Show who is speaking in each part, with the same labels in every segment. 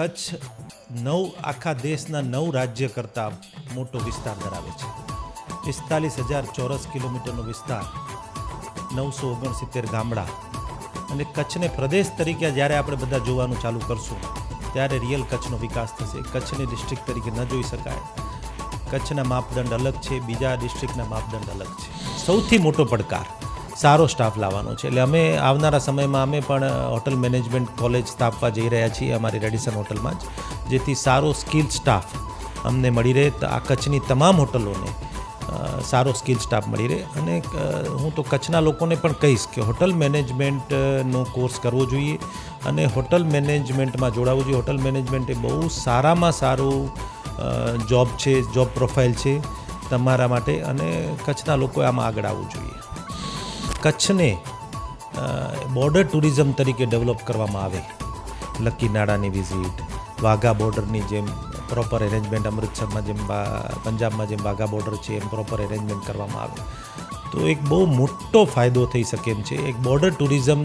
Speaker 1: કચ્છ નવ, આખા દેશના નવ રાજ્ય કરતાં મોટો વિસ્તાર ધરાવે છે. પિસ્તાલીસ હજાર ચોરસ કિલોમીટરનો વિસ્તાર, નવસો ઓગણસિત્તેર ગામડા અને કચ્છને પ્રદેશ તરીકે જ્યારે આપણે બધા જોવાનું ચાલુ કરશું, ત્યારે રિયલ કચ્છનો વિકાસ થશે. કચ્છને ડિસ્ટ્રિક્ટ તરીકે ન જોઈ શકાય. કચ્છના માપદંડ અલગ છે, બીજા ડિસ્ટ્રિક્ટના માપદંડ અલગ છે. સૌથી મોટો પડકાર સારો સ્ટાફ લાવવાનો છે. એટલે અમે આવનારા સમયમાં અમે પણ હોટલ મેનેજમેન્ટ કોલેજ સ્થાપવા જઈ રહ્યા છીએ અમારી રેડિસન હોટલમાં જ, જેથી સારો સ્કિલ સ્ટાફ અમને મળી રહે. આ કચ્છની તમામ હોટલોને સારો સ્કિલ સ્ટાફ મળી રહે. અને હું તો કચ્છના લોકોને પણ કહીશ કે હોટલ મેનેજમેન્ટનો કોર્સ કરવો જોઈએ અને હોટલ મેનેજમેન્ટમાં જોડાવવું જોઈએ. હોટલ મેનેજમેન્ટ એ બહુ સારામાં સારું જોબ છે જોબ પ્રોફાઇલ છે તમારા માટે અને કચ્છના લોકોએ આમાં આગળ આવવું જોઈએ. કચ્છને બોર્ડર ટુરિઝમ તરીકે ડેવલપ કરવામાં આવે. લકી નાડાની વિઝિટ વાઘા બોર્ડરની જેમ પ્રોપર એરેન્જમેન્ટ અમૃતસરમાં જેમ, પંજાબમાં જેમ વાઘા બોર્ડર છે, એમ પ્રોપર એરેન્જમેન્ટ કરવામાં આવે. તો એક બહુ મોટો ફાયદો થઈ શકે એમ છે. એક બોર્ડર ટુરિઝમ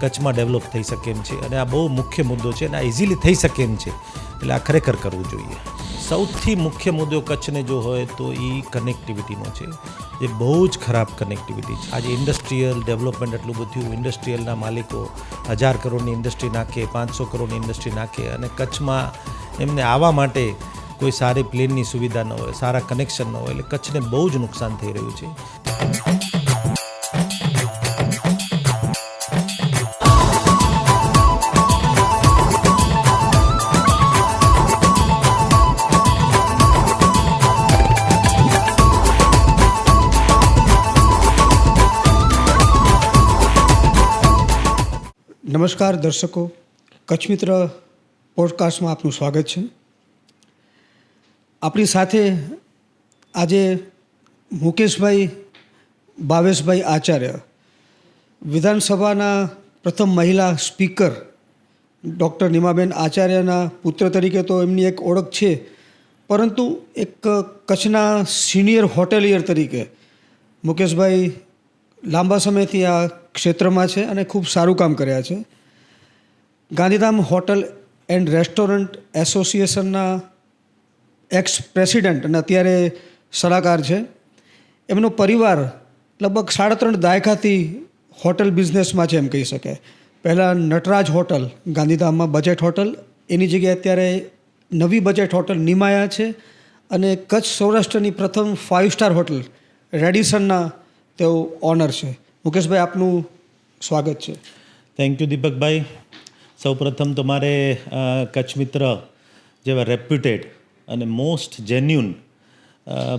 Speaker 1: કચ્છમાં ડેવલપ થઈ શકે એમ છે અને આ બહુ મુખ્ય મુદ્દો છે અને આ ઇઝીલી થઈ શકે એમ છે. એટલે આ ખરેખર કરવું જોઈએ. સૌથી મુખ્ય મુદ્દો કચ્છને જો હોય તો એ કનેક્ટિવિટીનો છે. જે બહુ જ ખરાબ કનેક્ટિવિટી છે. આજે ઇન્ડસ્ટ્રીયલ ડેવલપમેન્ટ એટલું બધું ઇન્ડસ્ટ્રીયલના માલિકો હજાર કરોડની ઇન્ડસ્ટ્રી નાખે, પાંચસો કરોડની ઇન્ડસ્ટ્રી નાખે અને કચ્છમાં એમને આવવા માટે કોઈ સારી પ્લેનની સુવિધા ન હોય, સારા કનેક્શન ન હોય, એટલે કચ્છને બહુ જ નુકસાન થઈ રહ્યું છે.
Speaker 2: નમસ્કાર દર્શકો. કચ્છ મિત્ર પોડકાસ્ટમાં આપનું સ્વાગત છે. આપણી સાથે આજે મુકેશભાઈ ભાવેશભાઈ આચાર્ય, વિધાનસભાના પ્રથમ મહિલા સ્પીકર ડૉક્ટર નિમાબેન આચાર્યના પુત્ર તરીકે તો એમની એક ઓળખ છે, પરંતુ એક કચ્છના સિનિયર હોટેલિયર તરીકે મુકેશભાઈ લાંબા સમયથી આ ક્ષેત્રમાં છે અને ખૂબ સારું કામ કર્યા છે. ગાંધીધામ હોટલ એન્ડ રેસ્ટોરન્ટ એસોસિએશનના એક્સ પ્રેસિડેન્ટ અને અત્યારે સલાહકાર છે. એમનો પરિવાર લગભગ સાડા ત્રણ દાયકાથી હોટલ બિઝનેસમાં છે એમ કહી શકાય પહેલાં નટરાજ હોટલ, ગાંધીધામમાં બજેટ હોટલ, એની જગ્યાએ અત્યારે નવી બજેટ હોટલ નિમાયા છે અને કચ્છ સૌરાષ્ટ્રની પ્રથમ ફાઇવ સ્ટાર હોટલ, રેડિસનના તેઓ ઓનર છે. મુકેશભાઈ, આપનું સ્વાગત છે.
Speaker 1: Thank you Deepakbhai. સૌપ્રથમ તો મારે કચ્છ મિત્ર જેવા રેપ્યુટેડ અને મોસ્ટ જેન્યુન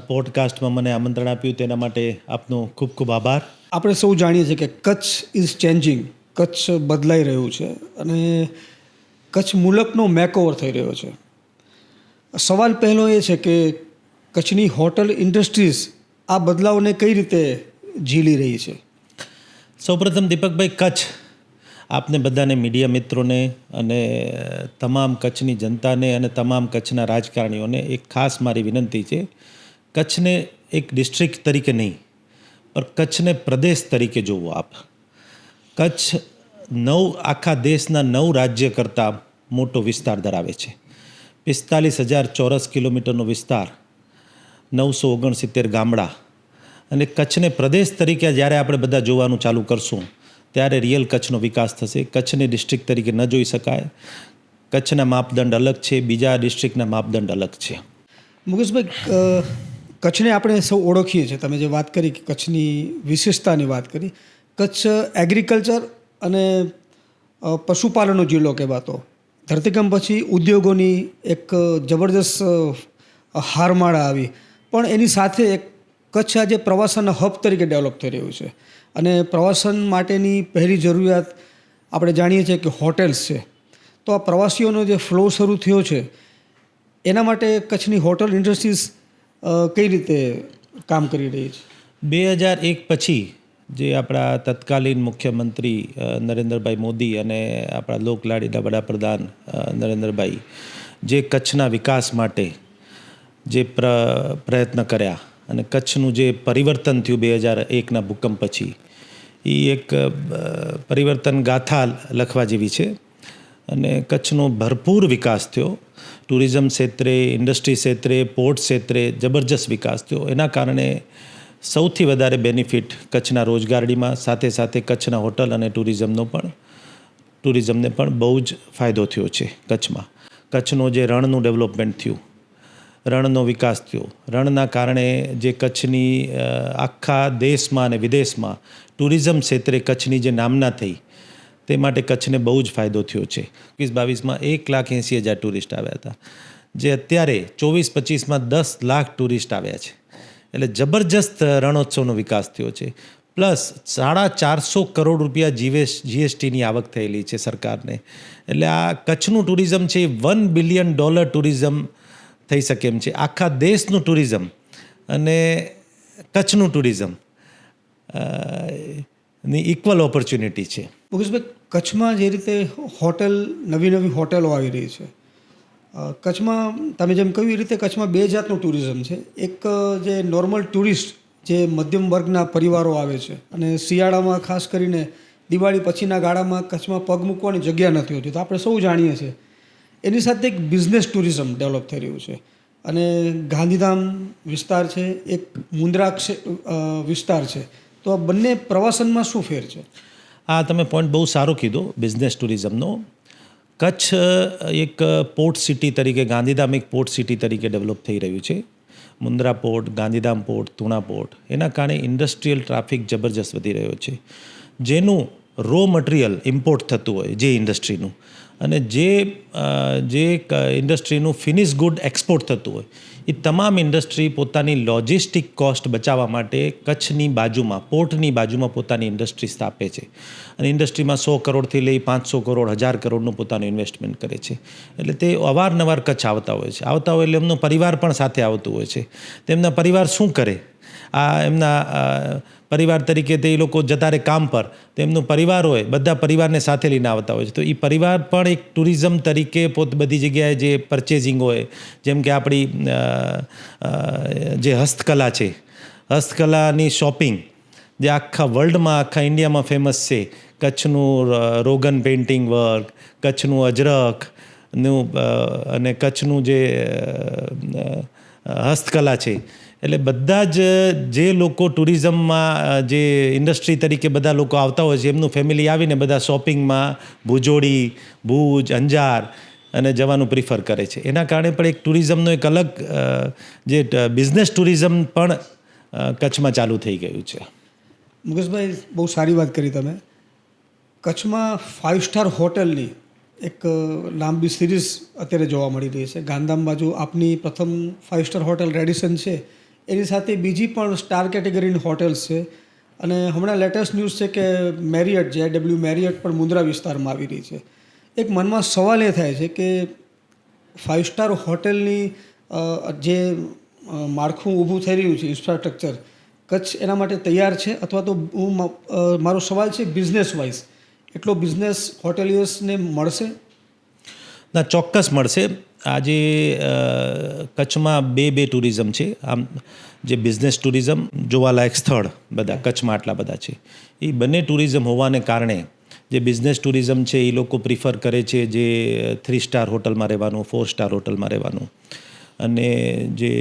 Speaker 1: પોડકાસ્ટમાં મને આમંત્રણ આપ્યું તેના માટે આપનો ખૂબ ખૂબ આભાર.
Speaker 2: આપણે સૌ જાણીએ છીએ કે કચ્છ ઇઝ ચેન્જિંગ કચ્છ બદલાઈ રહ્યું છે અને કચ્છ મુલકનો મેકઓવર થઈ રહ્યો છે. સવાલ પહેલો એ છે કે કચ્છની હોટલ ઇન્ડસ્ટ્રીઝ આ બદલાવને કઈ રીતે ઝીલી રહી છે?
Speaker 1: સૌપ્રથમ દીપકભાઈ કચ્છ આપને બધાને, મીડિયા મિત્રોને અને તમામ કચ્છની જનતાને અને તમામ કચ્છના રાજકારણીઓને એક ખાસ મારી વિનંતી છે. કચ્છને એક ડિસ્ટ્રિક્ટ તરીકે નહીં, પણ કચ્છને પ્રદેશ તરીકે જોવો આપ. કચ્છ નવ, આખા દેશના નવ રાજ્ય કરતાં મોટો વિસ્તાર ધરાવે છે. પિસ્તાલીસ હજાર ચોરસ કિલોમીટરનો વિસ્તાર, નવસો ઓગણસિત્તેર ગામડા અને કચ્છને પ્રદેશ તરીકે જ્યારે આપણે બધા જોવાનું ચાલુ કરશું ત્યારે રિયલ કચ્છનો વિકાસ થશે. કચ્છને ડિસ્ટ્રિક્ટ તરીકે ન જોઈ શકાય. કચ્છના માપદંડ અલગ છે. બીજા ડિસ્ટ્રિક્ટના માપદંડ અલગ છે.
Speaker 2: મુકેશભાઈ કચ્છને આપણે સૌ ઓળખીએ છીએ. તમે જે વાત કરી કે કચ્છની વિશેષતાની વાત કરી, કચ્છ એગ્રીકલ્ચર અને પશુપાલનનો જિલ્લો કહેવાતો. ધરતીકંપ પછી ઉદ્યોગોની એક જબરદસ્ત હારમાળા આવી. પણ એની સાથે એક કચ્છ આજે પ્રવાસન હબ તરીકે ડેવલપ થઈ રહ્યું છે. અને પ્રવાસન માટેની પહેલી જરૂરિયાત આપણે જાણીએ છીએ કે હોટેલ્સ છે. તો આ પ્રવાસીઓનો જે ફ્લો શરૂ થયો છે, એના માટે કચ્છની હોટલ ઇન્ડસ્ટ્રીઝ કઈ રીતે કામ કરી રહી છે?
Speaker 1: બે હજાર એક પછી જે આપણા તત્કાલીન મુખ્યમંત્રી નરેન્દ્રભાઈ મોદી અને આપણા લોકલાડીના વડાપ્રધાન નરેન્દ્રભાઈ જે કચ્છના વિકાસ માટે જે પ્ર, પ્રયત્ન કર્યા અને કચ્છનું જે પરિવર્તન થયું બે હજાર એકના ભૂકંપ પછી, એ એક પરિવર્તન ગાથા લખવા જેવી છે. અને કચ્છનો ભરપૂર વિકાસ થયો. ટુરિઝમ ક્ષેત્રે, ઇન્ડસ્ટ્રી ક્ષેત્રે, પોર્ટ ક્ષેત્રે જબરજસ્ત વિકાસ થયો. એના કારણે સૌથી વધારે બેનિફિટ કચ્છના રોજગારીમાં, સાથે સાથે કચ્છના હોટલ અને ટુરિઝમનો પણ, ટુરિઝમને પણ બહુ જ ફાયદો થયો છે કચ્છમાં. કચ્છનો જે રણનું ડેવલપમેન્ટ થયું રણનો વિકાસ થયો. રણના કારણે જે કચ્છની આખા દેશમાં અને વિદેશમાં ટુરિઝમ ક્ષેત્રે કચ્છની જે નામના થઈ, તે માટે કચ્છને બહુ જ ફાયદો થયો છે. એકવીસ બાવીસમાં એક લાખ એંસી હજાર ટુરિસ્ટ આવ્યા હતા, જે અત્યારે ચોવીસ પચીસમાં દસ લાખ ટુરિસ્ટ આવ્યા છે. એટલે જબરજસ્ત રણોત્સવનો વિકાસ થયો છે. પ્લસ સાડા ચારસો કરોડ રૂપિયા જીવેસ જીએસટીની આવક થયેલી છે સરકારને. એટલે આ કચ્છનું ટુરિઝમ છે વન બિલિયન ડોલર ટુરિઝમ થઈ શકે એમ છે. આખા દેશનું ટુરિઝમ અને કચ્છનું ટુરિઝમની ઇક્વલ ઓપોર્ચ્યુનિટી છે.
Speaker 2: મુકેશભાઈ, કચ્છમાં જે રીતે હોટેલ, નવી નવી હોટેલો આવી રહી છે કચ્છમાં તમે જેમ કહ્યું એ રીતે કચ્છમાં બે જાતનું ટુરિઝમ છે. એક જે નોર્મલ ટુરિસ્ટ જે મધ્યમ વર્ગના પરિવારો આવે છે અને શિયાળામાં ખાસ કરીને દિવાળી પછીના ગાળામાં કચ્છમાં પગ મૂકવાની જગ્યા નથી હોતી. તો આપણે સૌ જાણીએ છીએ એની સાથે એક બિઝનેસ ટુરિઝમ ડેવલપ થઈ રહ્યું છે. અને ગાંધીધામ વિસ્તાર છે, એક મુન્દ્રા વિસ્તાર છે. તો આ બંને પ્રવાસનમાં શું ફેર છે?
Speaker 1: આ તમે પોઈન્ટ બહુ સારો કીધો બિઝનેસ ટુરિઝમનો કચ્છ એક પોર્ટ સિટી તરીકે, ગાંધીધામ એક પોર્ટ સિટી તરીકે ડેવલપ થઈ રહ્યું છે. Mundra port Gandhidham port Tuna port એના કારણે ઇન્ડસ્ટ્રીયલ ટ્રાફિક જબરજસ્ત વધી રહ્યો છે. જેનું રો મટીરિયલ ઇમ્પોર્ટ થતું હોય, જે ઇન્ડસ્ટ્રીનું અને જે જે ઇન્ડસ્ટ્રીનું ફિનિશ ગુડ એક્સપોર્ટ થતું હોય, એ તમામ ઇન્ડસ્ટ્રી પોતાની લોજિસ્ટિક કોસ્ટ બચાવવા માટે કચ્છની બાજુમાં, પોર્ટની બાજુમાં પોતાની ઇન્ડસ્ટ્રી સ્થાપે છે. અને ઇન્ડસ્ટ્રીમાં સો કરોડથી લઈ પાંચસો કરોડ, હજાર કરોડનું પોતાનું ઇન્વેસ્ટમેન્ટ કરે છે. એટલે તે અવારનવાર કચ્છ આવતા હોય છે. આવતા હોય એટલે એમનો પરિવાર પણ સાથે આવતું હોય છે. તેમના પરિવાર શું કરે? આ એમના પરિવાર તરીકે તે લોકો જતા રહે કામ પર. તો એમનો પરિવાર હોય, બધા પરિવારને સાથે લઈને આવતા હોય છે. તો એ પરિવાર પણ એક ટુરિઝમ તરીકે પોત બધી જગ્યાએ જે પરચેઝિંગ હોય, જેમ કે આપણી જે હસ્તકલા છે, હસ્તકલાની શોપિંગ, જે આખા વર્લ્ડમાં, આખા ઇન્ડિયામાં ફેમસ છે. કચ્છનું રોગન પેઇન્ટિંગ વર્ક, કચ્છનું અજરખ, નું અને કચ્છનું જે હસ્તકલા છે. એટલે બધા જ જે લોકો ટુરિઝમમાં જે ઇન્ડસ્ટ્રી તરીકે બધા લોકો આવતા હોય છે, એમનું ફેમિલી આવીને બધા શોપિંગમાં ભુજોડી, ભુજ, અંજાર અને જવાનું પ્રિફર કરે છે. એના કારણે પણ એક ટુરિઝમનો એક અલગ જે બિઝનેસ ટુરિઝમ પણ કચ્છમાં ચાલુ થઈ ગયું છે.
Speaker 2: મુકેશભાઈ, બહુ સારી વાત કરી તમે. કચ્છમાં ફાઇવ સ્ટાર હોટલની એક લાંબી સિરીઝ અત્યારે જોવા મળી રહી છે. ગાંધામ બાજુ આપની પ્રથમ ફાઇવ સ્ટાર હોટલ રેડિસન છે. એની સાથે બીજી પણ સ્ટાર કેટેગરીની હોટેલ્સ છે. અને હમણાં લેટેસ્ટ ન્યૂઝ છે કે મેરિયટ, જે ડબલ્યુ મેરિયટ પણ મુન્દ્રા વિસ્તારમાં આવી રહી છે. એક મનમાં સવાલ એ થાય છે કે ફાઇવ સ્ટાર હોટેલની જે માળખું ઊભું થઈ રહ્યું છે ઇન્ફ્રાસ્ટ્રક્ચર કચ્છ એના માટે તૈયાર છે? અથવા તો હું મારો સવાલ છે બિઝનેસ વાઇઝ એટલો બિઝનેસ હોટેલિયર્સને મળશે?
Speaker 1: ના, ચોક્કસ મળશે. આજે કચ્છમાં બે બે ટુરિઝમ છે. આમ જે બિઝનેસ ટુરિઝમ જોવાલાયક સ્થળ બધા, કચ્છમાં આટલા બધા છે. એ બંને ટુરિઝમ હોવાને કારણે જે બિઝનેસ ટુરિઝમ છે એ લોકો પ્રિફર કરે છે જે થ્રી સ્ટાર હોટલમાં રહેવાનું ફોર સ્ટાર હોટલમાં રહેવાનું. અને જે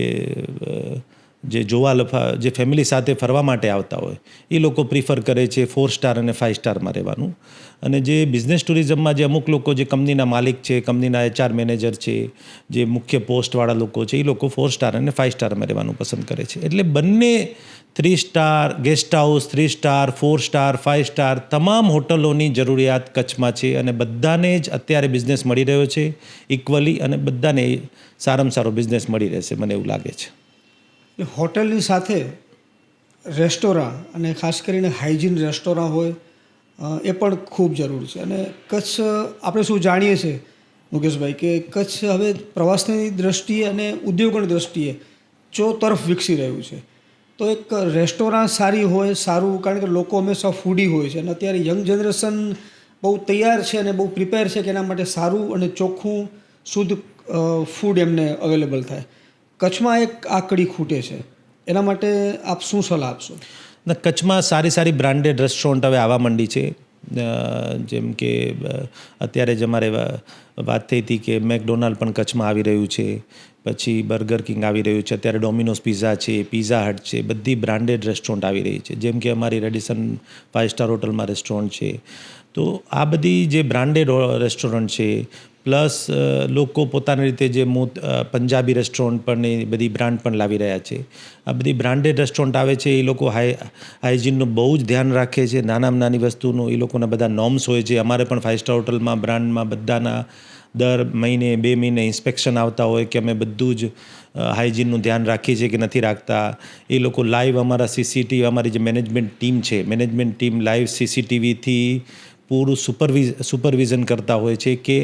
Speaker 1: જે જોવા જે ફેમિલી સાથે ફરવા માટે આવતા હોય, એ લોકો પ્રિફર કરે છે ફોર સ્ટાર અને ફાઇવ સ્ટારમાં રહેવાનું. અને જે બિઝનેસ ટુરિઝમમાં જે અમુક લોકો જે કંપનીના માલિક છે, કંપનીના એચઆર મેનેજર છે, જે મુખ્ય પોસ્ટવાળા લોકો છે, એ લોકો ફોર સ્ટાર અને ફાઇવ સ્ટારમાં રહેવાનું પસંદ કરે છે. એટલે બંને three star guest house three star four star five star તમામ હોટલોની જરૂરિયાત કચ્છમાં છે અને બધાને જ અત્યારે બિઝનેસ મળી રહ્યો છે ઇક્વલી અને બધાને સારામાં સારો બિઝનેસ મળી રહેશે, મને એવું લાગે છે.
Speaker 2: એટલે હોટલની સાથે રેસ્ટોરાં અને ખાસ કરીને હાઇજીન રેસ્ટોરાં હોય એ પણ ખૂબ જરૂરી છે. અને કચ્છ, આપણે શું જાણીએ છીએ મુકેશભાઈ, કે કચ્છ હવે પ્રવાસની દ્રષ્ટિએ અને ઉદ્યોગોની દ્રષ્ટિએ ચો તરફ વિકસી રહ્યું છે. તો એક રેસ્ટોરાં સારી હોય, સારું, કારણ કે લોકો હંમેશા ફૂડી હોય છે અને અત્યારે યંગ જનરેશન બહુ તૈયાર છે અને બહુ પ્રિપેર છે કે એના માટે સારું અને ચોખ્ખું, શુદ્ધ ફૂડ એમને અવેલેબલ થાય. કચ્છમાં એક આકડી ખૂટે છે. એના માટે આપ શું સલાહ આપશો?
Speaker 1: કચ્છમાં સારી સારી બ્રાન્ડેડ રેસ્ટોરન્ટ હવે આવવા માંડી છે. જેમ કે અત્યારે જ અમારે વાત થઈ હતી કે મેકડોનાલ્ડ પણ કચ્છમાં આવી રહ્યું છે. પછી બર્ગર કિંગ આવી રહ્યું છે, અત્યારે ડોમિનોઝ પિઝા છે પિઝા હટ છે, બધી બ્રાન્ડેડ રેસ્ટોરન્ટ આવી રહી છે. જેમ કે અમારી રેડિસન ફાઇવ સ્ટાર હોટલમાં રેસ્ટોરન્ટ છે. તો આ બધી જે બ્રાન્ડેડ રેસ્ટોરન્ટ છે પ્લસ લોકો પોતાની રીતે જે મૂત પંજાબી રેસ્ટોરન્ટ પણ એ બધી બ્રાન્ડ પણ લાવી રહ્યા છે. આ બધી બ્રાન્ડેડ રેસ્ટોરન્ટ આવે છે, એ લોકો હાઈ હાઇજીનનું બહુ જ ધ્યાન રાખે છે. નાનામાં નાની વસ્તુનું, એ લોકોના બધા નોર્મ્સ હોય છે. અમારે પણ ફાઇવ સ્ટાર હોટલમાં બ્રાન્ડમાં બધાના દર મહિને, બે મહિને ઇન્સ્પેક્શન આવતા હોય કે અમે બધું જ હાઇજીનનું ધ્યાન રાખીએ છીએ કે નથી રાખતા. એ લોકો લાઈવ અમારા સીસીટીવી અમારી જે મેનેજમેન્ટ ટીમ છે મેનેજમેન્ટ ટીમ લાઈવ સીસીટીવીથી પૂરું સુપરવિઝ સુપરવિઝન કરતા હોય છે કે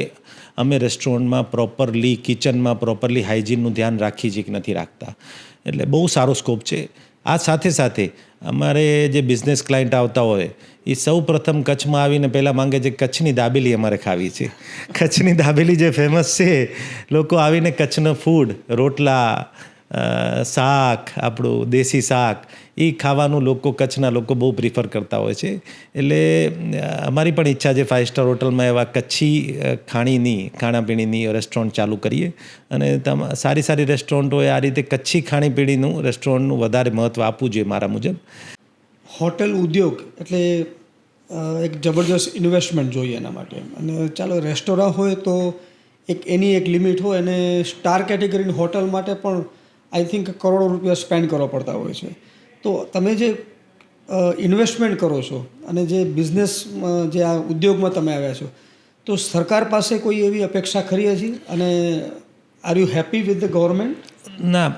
Speaker 1: અમે રેસ્ટોરન્ટમાં પ્રોપરલી કિચનમાં પ્રોપરલી હાઇજીનનું ધ્યાન રાખીએ છીએ કે નથી રાખતા. એટલે બહુ સારો સ્કોપ છે. આ સાથે સાથે અમારે જે બિઝનેસ ક્લાયન્ટ આવતા હોય, એ સૌ પ્રથમ કચ્છમાં આવીને પહેલાં માંગે છે કચ્છની દાબેલી અમારે ખાવી છે. કચ્છની દાબેલી જે ફેમસ છે, લોકો આવીને કચ્છનું ફૂડ રોટલા શાક, આપણું દેશી શાક એ ખાવાનું લોકો કચ્છના લોકો બહુ પ્રિફર કરતા હોય છે. એટલે અમારી પણ ઈચ્છા છે ફાઇવ સ્ટાર હોટલમાં એવા કચ્છી ખાણીની, ખાણાપીણીની રેસ્ટોરન્ટ ચાલુ કરીએ. અને સારી સારી રેસ્ટોરન્ટ હોય, આ રીતે કચ્છી ખાણીપીણીનું રેસ્ટોરન્ટનું વધારે મહત્ત્વ આપવું જોઈએ મારા મુજબ.
Speaker 2: હોટેલ ઉદ્યોગ, એટલે એક જબરજસ્ત ઇન્વેસ્ટમેન્ટ જોઈએ એના માટે. અને ચાલો રેસ્ટોરાં હોય તો એક એની એક લિમિટ હોય અને સ્ટાર કેટેગરીની હોટલ માટે પણ આઈ થિંક કરોડો રૂપિયા સ્પેન્ડ કરવા પડતા હોય છે. તો તમે જે ઇન્વેસ્ટમેન્ટ કરો છો અને જે બિઝનેસ જે આ ઉદ્યોગમાં તમે આવ્યા છો, તો સરકાર પાસે કોઈ એવી અપેક્ષા ખરી હજી? અને are you happy with the government?
Speaker 1: ના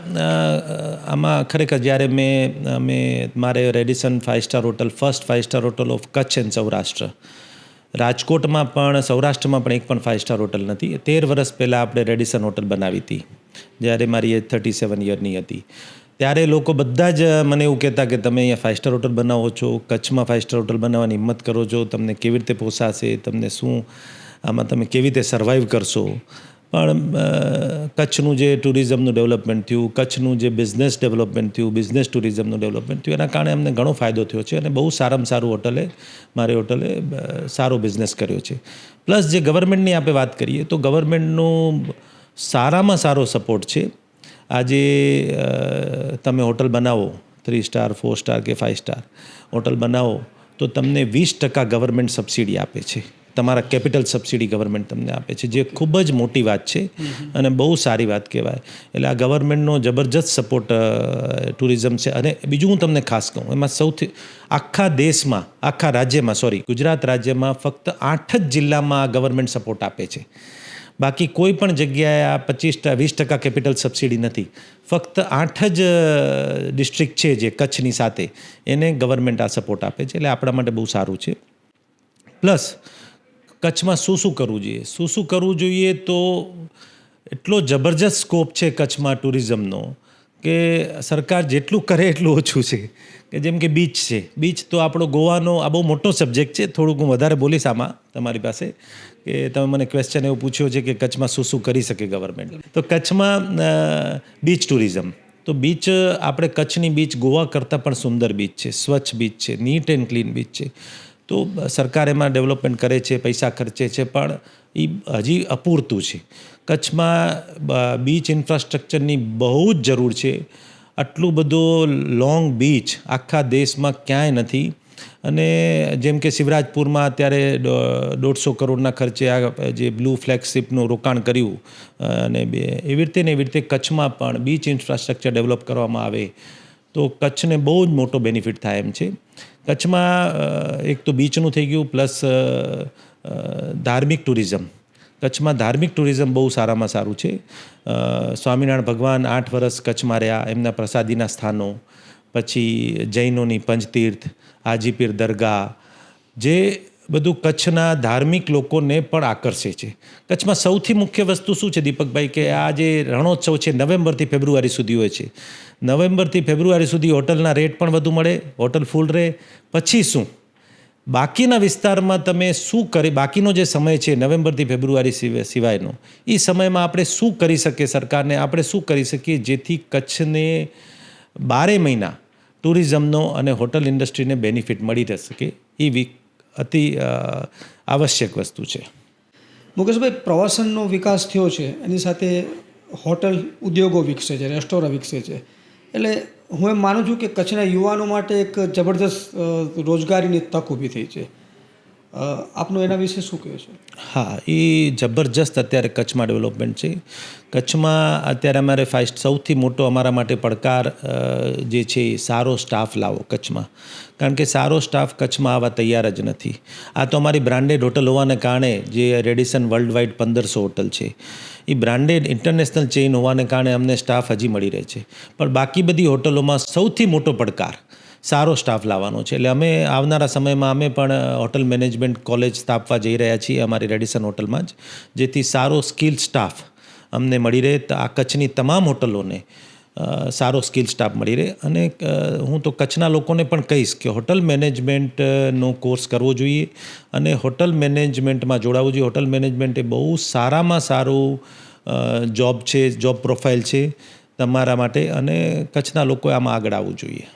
Speaker 1: આમાં ખરેખર જ્યારે મેં અમે મારે Radisson five star hotel, first five star hotel of Kutch and Saurashtra. રાજકોટમાં પણ, સૌરાષ્ટ્રમાં પણ એક પણ ફાઇવ સ્ટાર હોટલ નથી. તેર વર્ષ પહેલાં આપણે રેડિસન હોટલ બનાવી હતી. જ્યારે મારી એજ થર્ટી સેવન યરની હતી. ત્યારે લોકો બધા જ મને એવું કહેતા કે તમે અહીંયા ફાઇવ સ્ટાર હોટલ બનાવો છો, કચ્છમાં ફાઇવ સ્ટાર હોટલ બનાવવાની હિંમત કરો છો, તમને કેવી રીતે પોસાશે, તમને શું આમાં તમે કેવી રીતે સર્વાઈવ કરશો. પણ કચ્છનું જે ટુરિઝમનું ડેવલપમેન્ટ થયું, કચ્છનું જે બિઝનેસ ડેવલપમેન્ટ થયું બિઝનેસ ટુરિઝમનું ડેવલપમેન્ટ થયું, એના કારણે અમને ઘણો ફાયદો થયો છે અને બહુ સારામાં સારું હોટલે મારી હોટલે સારો બિઝનેસ કર્યો છે. પ્લસ જે ગવર્મેન્ટની આપણે વાત કરીએ, તો ગવર્મેન્ટનો સારામાં સારો સપોર્ટ છે. આજે તમે હોટલ બનાવો થ્રી સ્ટાર ફોર સ્ટાર કે ફાઇવ સ્ટાર હોટલ બનાવો, તો તમને વીસ ટકા ગવર્મેન્ટ સબસિડી આપે છે. તમારા કેપિટલ સબસિડી ગવર્મેન્ટ તમને આપે છે, જે ખૂબ જ મોટી વાત છે અને બહુ સારી વાત કહેવાય. એટલે આ ગવર્મેન્ટનો જબરજસ્ત સપોર્ટ ટુરિઝમ છે. અને બીજું હું તમને ખાસ કહું, એમાં સૌથી, આખા દેશમાં, આખા રાજ્યમાં સોરી ગુજરાત રાજ્યમાં ફક્ત આઠ જ જિલ્લામાં આ ગવર્મેન્ટ સપોર્ટ આપે છે. બાકી કોઈ પણ જગ્યાએ આ પચીસ વીસ ટકા કેપિટલ સબસિડી નથી. ફક્ત આઠ જ ડિસ્ટ્રિક્ટ છે જે કચ્છની સાથે. એને ગવર્મેન્ટ આ સપોર્ટ આપે છે. એટલે આપણા માટે બહુ સારું છે. પ્લસ કચ્છમાં શું શું કરવું જોઈએ? શું શું કરવું જોઈએ તો એટલો જબરજસ્ત સ્કોપ છે કચ્છમાં ટુરિઝમનો કે સરકાર જેટલું કરે એટલું ઓછું છે. કે જેમ કે બીચ છે. બીચ તો આપણો ગોવાનો આ બહુ મોટો સબ્જેક્ટ છે. થોડુંક હું વધારે બોલીશ આમાં તમારી પાસે. કે તમે મને ક્વેશ્ચન એવું પૂછ્યો છે કે કચ્છમાં શું શું કરી શકે ગવર્મેન્ટ તો કચ્છમાં બીચ ટુરિઝમ તો બીચ આપણે કચ્છની બીચ ગોવા કરતાં પણ સુંદર બીચ છે. સ્વચ્છ બીચ છે. નીટ એન્ડ ક્લીન બીચ છે. તો સરકાર એમાં ડેવલપમેન્ટ કરે છે, પૈસા ખર્ચે છે, પણ એ હજી અપૂરતું છે. કચ્છમાં બીચ ઇન્ફ્રાસ્ટ્રક્ચરની બહુ જ જરૂર છે. આટલું બધું લોંગ બીચ આખા દેશમાં ક્યાંય નથી. અને જેમ કે શિવરાજપુરમાં અત્યારે દોઢસો કરોડના ખર્ચે આ જે બ્લુ ફ્લેગશિપનું રોકાણ કર્યું અને એવી રીતે ને એવી રીતે કચ્છમાં પણ બીચ ઇન્ફ્રાસ્ટ્રક્ચર ડેવલપ કરવામાં આવે, તો કચ્છને બહુ જ મોટો બેનિફિટ થાય એમ છે. કચ્છમાં એક તો બીચનું થઈ ગયું, પ્લસ ધાર્મિક ટુરિઝમ. કચ્છમાં ધાર્મિક ટુરિઝમ બહુ સારામાં સારું છે. સ્વામિનારાયણ ભગવાન આઠ વર્ષ કચ્છમાં રહ્યા, એમના પ્રસાદીના સ્થાનો પછી જૈનોની પંચતીર્થ, હાજીપીર દરગાહ, જે બધું કચ્છના ધાર્મિક લોકોને પણ આકર્ષે છે. કચ્છમાં સૌથી મુખ્ય વસ્તુ શું છે દીપકભાઈ? કે આ જે રણોત્સવ છે નવેમ્બરથી ફેબ્રુઆરી સુધી હોય છે. નવેમ્બરથી ફેબ્રુઆરી સુધી હોટલના રેટ પણ વધુ મળે, હોટલ ફૂલ રહે. પછી શું? બાકીના વિસ્તારમાં તમે શું કરી, બાકીનો જે સમય છે નવેમ્બરથી ફેબ્રુઆરી સિવાય સિવાયનો એ સમયમાં આપણે શું કરી શકીએ સરકારને? આપણે શું કરી શકીએ જેથી કચ્છને બારે મહિના ટુરિઝમનો અને હોટલ ઇન્ડસ્ટ્રીને બેનિફિટ મળી શકે એ વી અતિ આવશ્યક વસ્તુ છે.
Speaker 2: મુકેશભાઈ, પ્રવાસનનો વિકાસ થયો છે, એની સાથે હોટલ ઉદ્યોગો વિકસે છે, રેસ્ટોરન્ટ વિકસે છે. એટલે હું એમ માનું છું કે કચ્છના યુવાનો માટે એક જબરદસ્ત રોજગારીની તક ઊભી થઈ છે. આપનું એના વિશે શું કહે છે?
Speaker 1: હા, એ જબરજસ્ત અત્યારે કચ્છમાં ડેવલપમેન્ટ છે. કચ્છમાં અત્યારે અમારે ફાઇસ્ટ સૌથી મોટો અમારા માટે પડકાર જે છે સારો સ્ટાફ લાવો કચ્છમાં. કારણ કે સારો સ્ટાફ કચ્છમાં આવવા તૈયાર જ નથી. આ તો અમારી બ્રાન્ડેડ હોટલ હોવાને કારણે જે રેડિસન વર્લ્ડ વાઇડ પંદરસો હોટલ છે, એ બ્રાન્ડેડ ઇન્ટરનેશનલ ચેઇન હોવાને કારણે અમને સ્ટાફ હજી મળી રહે છે. પણ બાકી બધી હોટલોમાં સૌથી મોટો પડકાર સારો સ્ટાફ લાવવાનો છે. એટલે અમે આવનારા સમયમાં અમે પણ હોટલ મેનેજમેન્ટ કોલેજ સ્થાપવા જઈ રહ્યા છીએ અમારી રેડિસન હોટલમાં જ, જેથી સારો સ્કિલ સ્ટાફ અમને મળી રહે. આ કચ્છની તમામ હોટલોને સારો સ્કિલ સ્ટાફ મળી રહે. અને હું તો કચ્છના લોકોને પણ કહીશ કે હોટલ મેનેજમેન્ટનો કોર્સ કરવો જોઈએ અને હોટલ મેનેજમેન્ટમાં જોડાવવું જોઈએ. હોટલ મેનેજમેન્ટ એ બહુ સારામાં સારું જોબ છે જોબ પ્રોફાઇલ છે તમારા માટે અને કચ્છના લોકોએ આમાં આગળ આવવું જોઈએ.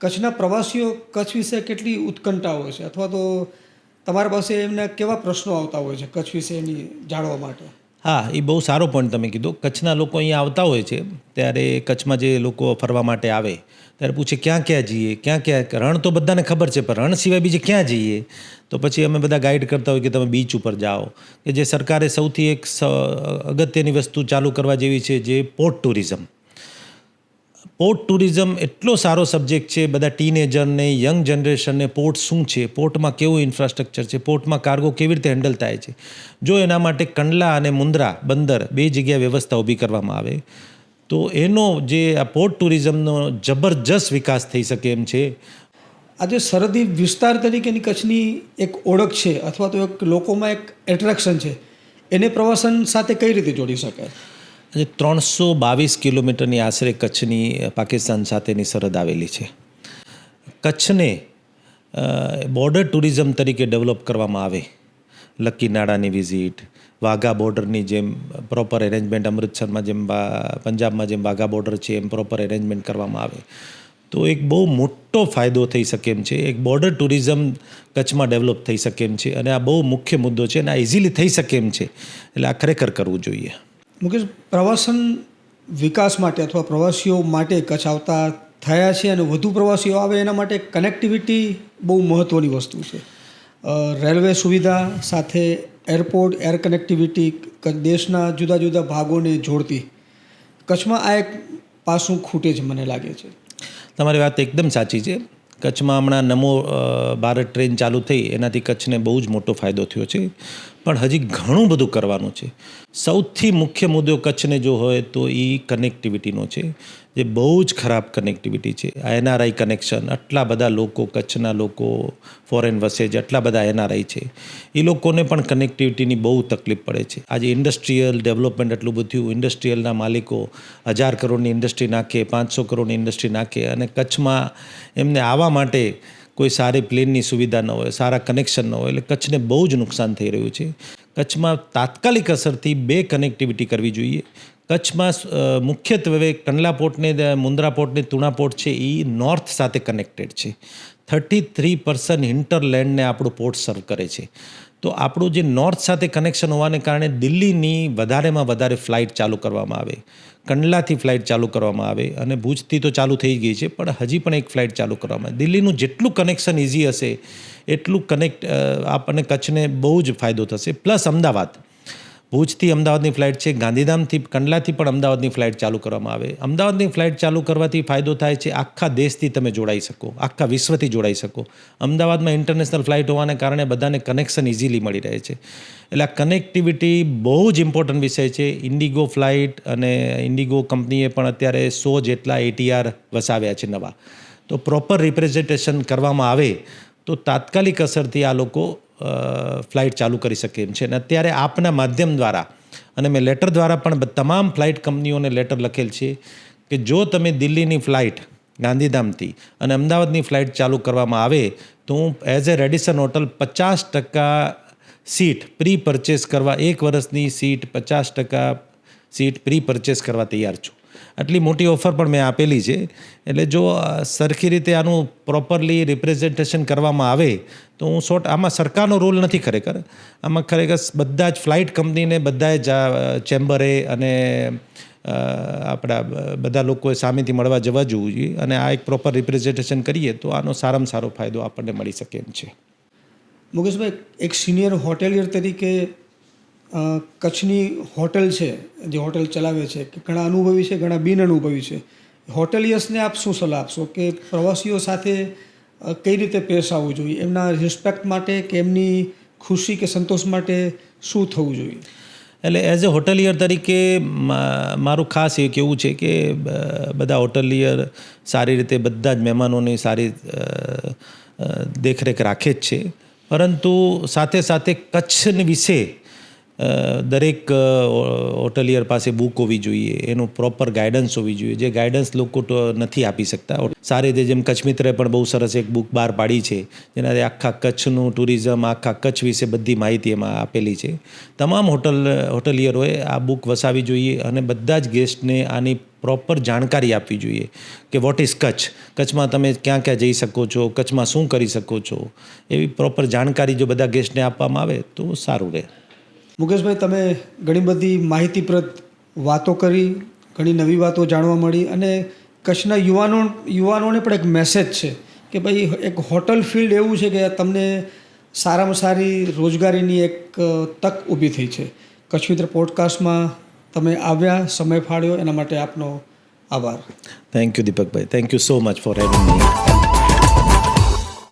Speaker 2: કચ્છના પ્રવાસીઓ કચ્છ વિશે કેટલી ઉત્કંઠા હોય છે? અથવા તો તમારા પાસે એમના કેવા પ્રશ્નો આવતા હોય છે કચ્છ વિશે એની જાણવા માટે?
Speaker 1: હા, એ બહુ સારો પોઈન્ટ તમે કીધો. કચ્છના લોકો અહીંયા આવતા હોય છે. ત્યારે કચ્છમાં જે લોકો ફરવા માટે આવે, ત્યારે પૂછે, ક્યાં ક્યાં જઈએ? ક્યાં ક્યાં? રણ તો બધાને ખબર છે, પણ રણ સિવાય બીજે ક્યાં જઈએ? તો પછી અમે બધા ગાઈડ કરતા હોય કે તમે બીચ ઉપર જાઓ. કે જે સરકારે સૌથી એક અગત્યની વસ્તુ ચાલુ કરવા જેવી છે, જે પોર્ટ ટુરિઝમ પોર્ટ ટુરિઝમ એટલો સારો સબ્જેક્ટ છે, બધા ટીનેજરને, યંગ જનરેશનને પોર્ટ શું છે, પોર્ટમાં કેવું ઇન્ફ્રાસ્ટ્રક્ચર છે, પોર્ટમાં કાર્ગો કેવી રીતે હેન્ડલ થાય છે. જો એના માટે કંડલા અને મુન્દ્રા બંદર બે જગ્યાએ વ્યવસ્થા ઊભી કરવામાં આવે, તો એનો જે આ પોર્ટ ટુરિઝમનો જબરજસ્ત વિકાસ થઈ શકે એમ છે.
Speaker 2: આજે સરહદી વિસ્તાર તરીકેની કચ્છની એક ઓળખ છે, અથવા તો એક લોકોમાં એક એટ્રેક્શન છે. એને પ્રવાસન સાથે કઈ રીતે જોડી શકાય?
Speaker 1: આજે ત્રણસો બાવીસ કિલોમીટરની આશરે કચ્છની પાકિસ્તાન સાથેની સરહદ આવેલી છે. કચ્છને બોર્ડર ટુરિઝમ તરીકે ડેવલપ કરવામાં આવે. લકી નાળાની વિઝિટ વાઘા બોર્ડરની જેમ પ્રોપર એરેન્જમેન્ટ અમૃતસરમાં જેમ પંજાબમાં જેમ વાઘા બોર્ડર છે, એમ પ્રોપર એરેન્જમેન્ટ કરવામાં આવે. તો એક બહુ મોટો ફાયદો થઈ શકે એમ છે, એક બોર્ડર ટુરિઝમ કચ્છમાં ડેવલપ થઈ શકે એમ છે, અને આ બહુ મુખ્ય મુદ્દો છે અને આ ઇઝીલી થઈ શકે એમ છે. એટલે આ ખરેખર કરવું જોઈએ.
Speaker 2: મુકેશ, પ્રવાસન વિકાસ માટે અથવા પ્રવાસીઓ માટે કચ્છ આવતા થયા છે અને વધુ પ્રવાસીઓ આવે, એના માટે કનેક્ટિવિટી બહુ મહત્ત્વની વસ્તુ છે. રેલવે સુવિધા સાથે એરપોર્ટ એર કનેક્ટિવિટી દેશના જુદા જુદા ભાગોને જોડતી. કચ્છમાં આ એક પાસું ખૂટે છે મને લાગે છે.
Speaker 1: તમારી વાત એકદમ સાચી છે. કચ્છમાં હમણાં નમો ભારત ટ્રેન ચાલુ થઈ, એનાથી કચ્છને બહુ જ મોટો ફાયદો થયો છે. પણ હજી ઘણું બધું કરવાનું છે. સૌથી મુખ્ય મુદ્દો કચ્છને જો હોય તો એ કનેક્ટિવિટીનો છે. જે બહુ જ ખરાબ કનેક્ટિવિટી છે. આ એનઆરઆઈ કનેક્શન આટલા બધા લોકો, કચ્છના લોકો ફોરેન વસે છે, આટલા બધા એનઆરઆઈ છે. એ લોકોને પણ કનેક્ટિવિટીની બહુ તકલીફ પડે છે. આજે ઇન્ડસ્ટ્રીયલ ડેવલપમેન્ટ એટલું બધું ઇન્ડસ્ટ્રીયલના માલિકો હજાર કરોડની ઇન્ડસ્ટ્રી નાખે, પાંચસો કરોડની ઇન્ડસ્ટ્રી નાખે અને કચ્છમાં એમને આવવા માટે કોઈ સારી પ્લેનની સુવિધા ન હોય, સારા કનેક્શન ન હોય, એટલે કચ્છને બહુ જ નુકસાન થઈ રહ્યું છે. કચ્છમાં તાત્કાલિક અસરથી બે કનેક્ટિવિટી કરવી જોઈએ. કચ્છમાં મુખ્યત્વે કંડલા પોર્ટને મુન્દ્રા પોર્ટને તુણા પોર્ટ છે એ નોર્થ સાથે કનેક્ટેડ છે. થર્ટી થ્રી પર્સન્ટ ઇન્ટરલેન્ડને આપણું પોર્ટ સર્વ કરે છે. તો આપણું જે નોર્થ સાથે કનેક્શન હોવાને કારણે દિલ્હીની વધારેમાં વધારે ફ્લાઇટ ચાલુ કરવામાં આવે. કંડલાથી ફ્લાઇટ ચાલુ કરવામાં આવે અને ભુજથી તો ચાલુ થઈ ગઈ છે, પણ હજી પણ એક ફ્લાઇટ ચાલુ કરવામાં આવે. દિલ્હીનું જેટલું કનેક્શન ઇઝી હશે, એટલું કનેક્ટ આપણને કચ્છને બહુ જ ફાયદો થશે. પ્લસ અમદાવાદ. ભુજથી અમદાવાદની ફ્લાઇટ છે, ગાંધીધામથી કંડલાથી પણ અમદાવાદની ફ્લાઇટ ચાલુ કરવામાં આવે. અમદાવાદની ફ્લાઇટ ચાલુ કરવાથી ફાયદો થાય છે, આખા દેશથી તમે જોડાઈ શકો, આખા વિશ્વથી જોડાઈ શકો. અમદાવાદમાં ઇન્ટરનેશનલ ફ્લાઇટ હોવાને કારણે બધાને કનેક્શન ઇઝીલી મળી રહે છે. એટલે આ કનેક્ટિવિટી બહુ જ ઇમ્પોર્ટન્ટ વિષય છે. ઇન્ડિગો ફ્લાઇટ અને ઇન્ડિગો કંપનીએ પણ અત્યારે સો જેટલા એટીઆર વસાવ્યા છે નવા. તો પ્રોપર રિપ્રેઝન્ટેશન કરવામાં આવે તો તાત્કાલિક અસરથી આ લોકો ફ્લાઇટ ચાલુ કરી શકે એમ છે. અને અત્યારે આપના માધ્યમ દ્વારા અને મેં લેટર દ્વારા પણ તમામ ફ્લાઇટ કંપનીઓને લેટર લખેલ છે કે જો તમે દિલ્હીની ફ્લાઇટ ગાંધીધામથી અને અમદાવાદની ફ્લાઇટ ચાલુ કરવામાં આવે, તો હું એઝ એ રેડિસન હોટલ પચાસ ટકા સીટ પ્રી પરચેસ કરવા, એક વર્ષની સીટ પચાસ ટકા સીટ પ્રી પરચેસ કરવા તૈયાર છું. આટલી મોટી ઓફર પણ મેં આપેલી છે. એટલે જો સરખી રીતે આનું પ્રોપરલી રિપ્રેઝન્ટેશન કરવામાં આવે તો હું શોર્ટ, આમાં સરકારનો રોલ નથી ખરેખર. આમાં ખરેખર બધા જ ફ્લાઇટ કંપનીને બધાએ જ ચેમ્બરે અને આપણા બધા લોકોએ સામેથી મળવા જવા જવું જોઈએ અને આ એક પ્રોપર રિપ્રેઝેન્ટેશન કરીએ તો આનો સારામાં સારો ફાયદો આપણને મળી શકે એમ છે.
Speaker 2: મુકેશભાઈ, એક સિનિયર હોટેલિયર તરીકે કચ્છની હોટેલ છે, જે હોટેલ ચલાવે છે, કે ઘણા અનુભવી છે, ઘણા બિન અનુભવી છે. હોટેલિયર્સને આપ શું સલાહ આપશો? કે પ્રવાસીઓ સાથે કઈ રીતે પેશ આવવું જોઈએ? એમના રિસ્પેક્ટ માટે કે એમની ખુશી કે સંતોષ માટે શું થવું જોઈએ?
Speaker 1: એટલે એઝ અ હોટલિયર તરીકે મારું ખાસ એ કહેવું છે કે બધા હોટલિયર સારી રીતે બધા જ મહેમાનોની સારી દેખરેખ રાખે જ છે. પરંતુ સાથે સાથે કચ્છને વિશે દરેક હોટલિયર પાસે બુક હોવી જોઈએ, એનું પ્રોપર ગાઈડન્સ હોવી જોઈએ. જે ગાઈડન્સ લોકો નથી આપી શકતા. સારી રીતે જેમ કચ્છ મિત્રે પણ બહુ સરસ એક બુક બહાર પાડી છે, જેનાથી આખા કચ્છનું ટુરિઝમ આખા કચ્છ વિશે બધી માહિતી એમાં આપેલી છે. તમામ હોટલ હોટલિયરોએ આ બુક વસાવી જોઈએ અને બધા જ ગેસ્ટને આની પ્રોપર જાણકારી આપવી જોઈએ કે વોટ ઇઝ કચ્છ? કચ્છમાં તમે ક્યાં ક્યાં જઈ શકો છો? કચ્છમાં શું કરી શકો છો? એવી પ્રોપર જાણકારી જો બધા ગેસ્ટને આપવામાં આવે તો સારું રહે.
Speaker 2: મુકેશભાઈ, તમે ઘણી બધી માહિતીપ્રદ વાતો કરી, ઘણી નવી વાતો જાણવા મળી અને કચ્છના યુવાનો, યુવાનોને પણ એક મેસેજ છે કે ભાઈ, એક હોટલ ફિલ્ડ એવું છે કે તમને સારામાં સારી રોજગારીની એક તક ઊભી થઈ છે. કચ્છ મિત્ર પોડકાસ્ટમાં તમે આવ્યા, સમય ફાળ્યો, એના માટે આપનો આભાર.
Speaker 1: Thank you Deepakbhai thank you so much for having me